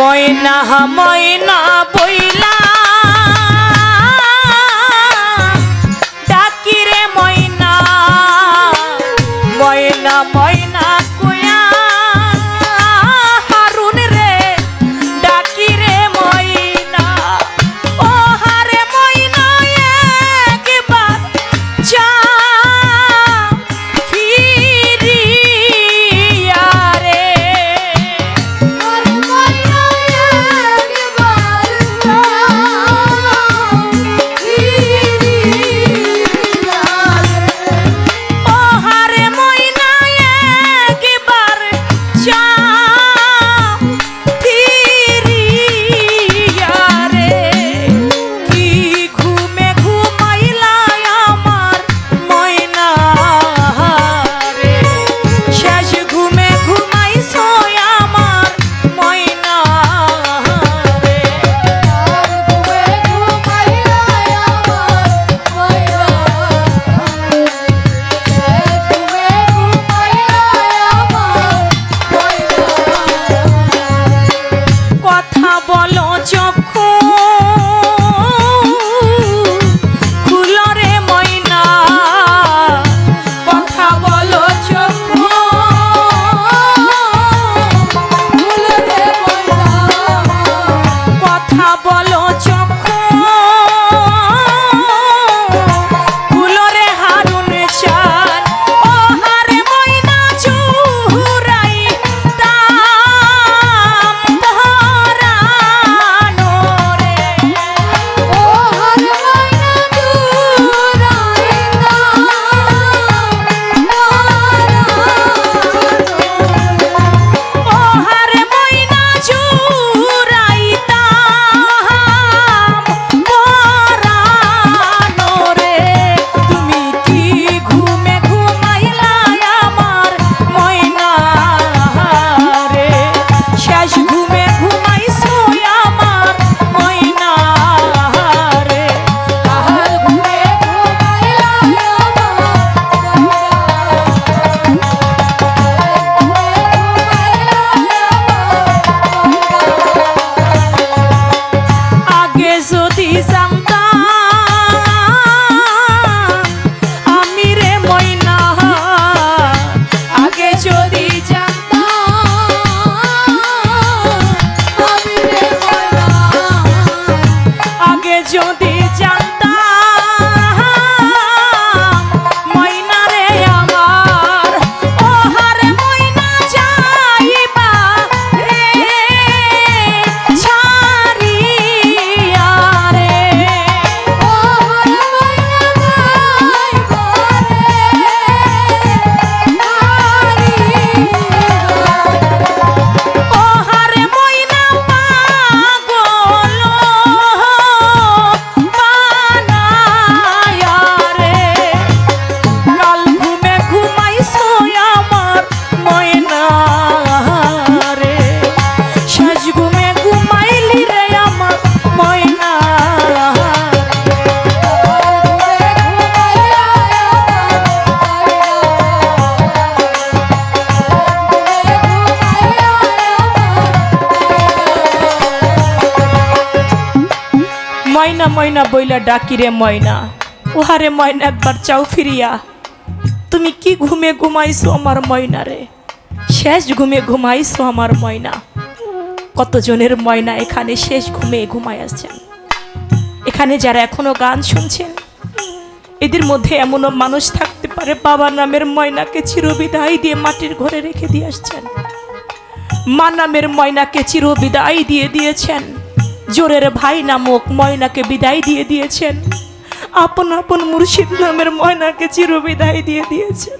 ময়না ময়না বইলা ময়না ময়না বইলা ডাকি রে ময়না। উহারে ময়না একবার চাও ফিরিয়া। তুমি কি ঘুমে ঘুমাইছো আমার ময়না রে শেষ ঘুমে ঘুমাইছো আমার ময়না। কতজনের ময়না এখানে শেষ ঘুমে ঘুমায় আসছেন এখানে যারা এখনও গান শুনছেন, এদের মধ্যে এমনও মানুষ থাকতে পারে বাবা নামের ময়নাকে চিরবিদায় দিয়ে মাটির ঘরে রেখে দিয়ে আসছেন। মা নামের ময়নাকে চিরবিদায় দিয়ে দিয়েছেন। জোরের ভাই নামক ময়নাকে বিদায় দিয়ে দিয়েছেন। আপন আপন মুর্শিদ নামের ময়নাকে চির বিদায় দিয়ে দিয়েছেন।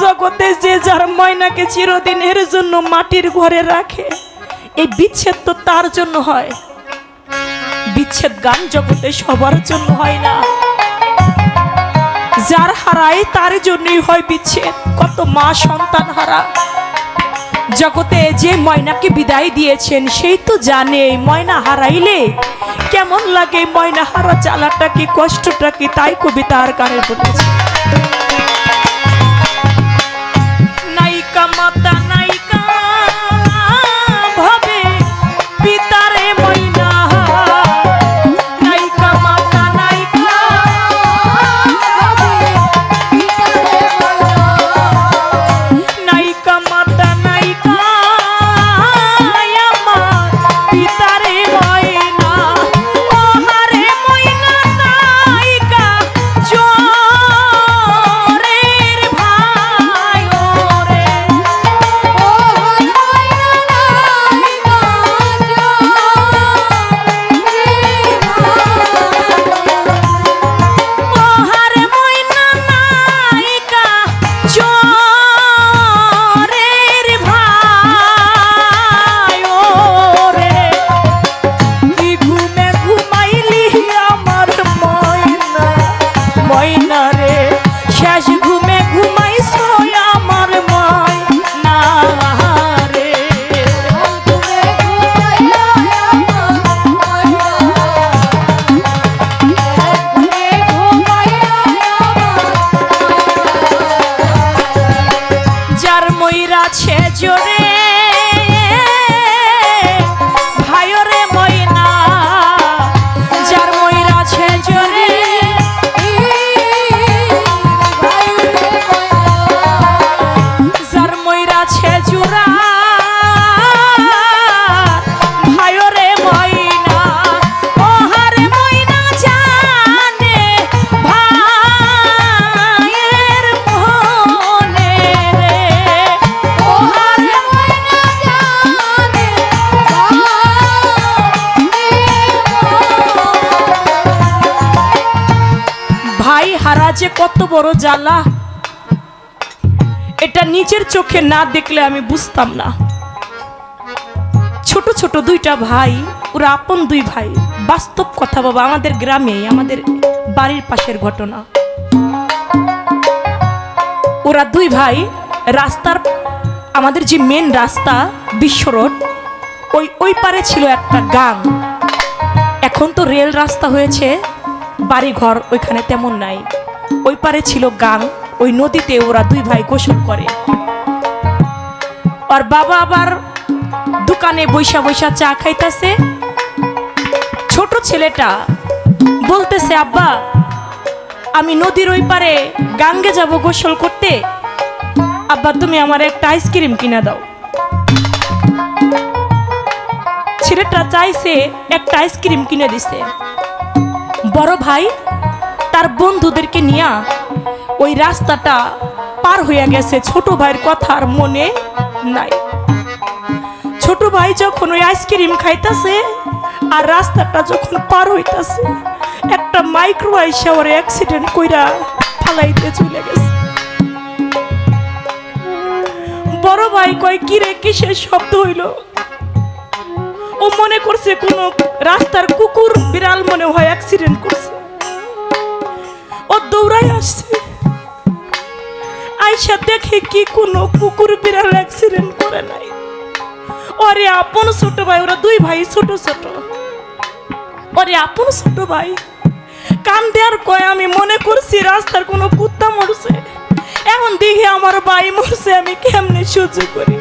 জগতে যে যার ময়নাকে চিরদিনের জন্য মাটির ঘরে রাখে এই বিচ্ছেদ তো তার জন্য হয়। বিচ্ছেদ গান জগতে সবার জন্য হয় না। যার হারায় তার জন্যই হয় বিচ্ছেদ। কত মা সন্তান হারা। জগতে যে ময়নাকে বিদায় দিয়েছেন, সেই তো জানে ময়না হারাইলে কেমন লাগে? ময়না হারা চালাটা কি কষ্টটা কি তাই কবিতার কারে বলেছে। নায়িকা মাতা যে কত বড় জ্বালা। এটা নিজের চোখে না দেখলে আমি বুঝতাম না। ছোট ছোট দুইটা ভাই, ওরা আপন দুই ভাই। বাস্তব কথা বাবা, আমাদের গ্রামে, আমাদের বাড়ির পাশের ঘটনা। ওরা দুই ভাই, রাস্তার, আমাদের যে মেন রাস্তা, বিশ্ব রোড, ওই ওই পারে ছিল একটা গাং এখন তো রেল রাস্তা হয়েছে বাড়ি ঘর ওইখানে তেমন নাই। ওই পারে ছিল গাং, ওই নদীতে ওরা দুই ভাই গোসল করে। আর বাবা আবার দোকানে বৈশা বৈশা চা খাইতাছে। ছোট ছেলেটা বলতেছে, আব্বা, আমি নদীর ওই পারে গাঙ্গে যাব গোসল করতে। আব্বা, তুমি আমার একটা আইসক্রিম কিনে দাও। ছেলেটা চাইছে একটা আইসক্রিম কিনে দিছে। বড় ভাই তার বন্ধুদেরকে নিয়ে ওই রাস্তাটা পার হইয়া গেছে। ছোট ভাইয়ের কথা আর মনে নাই। ছোট ভাই যখন ওই আইসক্রিম খাইতাছে আর রাস্তাটা যখন পার হইতাছে, একটা মাইক্রো আইসা ওর অ্যাক্সিডেন্ট কইরা ফালাইতে চলে গেছে। বড় ভাই কয় কিরে কিসের শব্দ হইল? ও মনে করছে কোনো রাস্তার কুকুর বিড়াল মনে হয় অ্যাক্সিডেন্ট করছে। দৌড়াই আসছে। আইসা দেখে কি কোনো কুকুর বিড়াল অ্যাক্সিডেন্ট করে নাই। ওরে আপন ছোট ভাই, ওরা দুই ভাই ছোট ছোট। ওরে আপন ছোট ভাই কান দেওয়ার কয়, আমি মনে করছি রাস্তার কোনো কুত্তা মরছে। এখন দেখি আমার ভাই মরছে, আমি কেমনে সহ্য করি?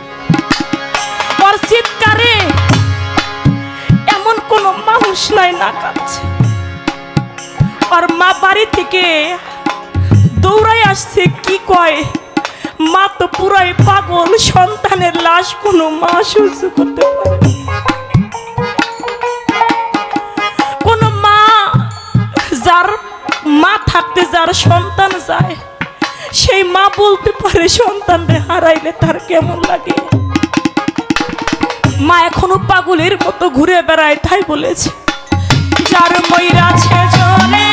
ওর চিৎকারে এমন কোনো মানুষ নাই না কাছে আর মা বাড়ি থেকে আসছে কি কয়? মা তো পুরাই পাগল, সন্তানের লাশ কোনো মা সহ্য করতে পারে কোনো মা যার মা থাকতে যার সন্তান যায়, সেই মা বলতে পারে সন্তানরে হারাইলে তার কেমন লাগে? মা এখনও পাগলের মতো ঘুরে বেড়ায়, তাই বলেছে, যার ময়রা আছে জলে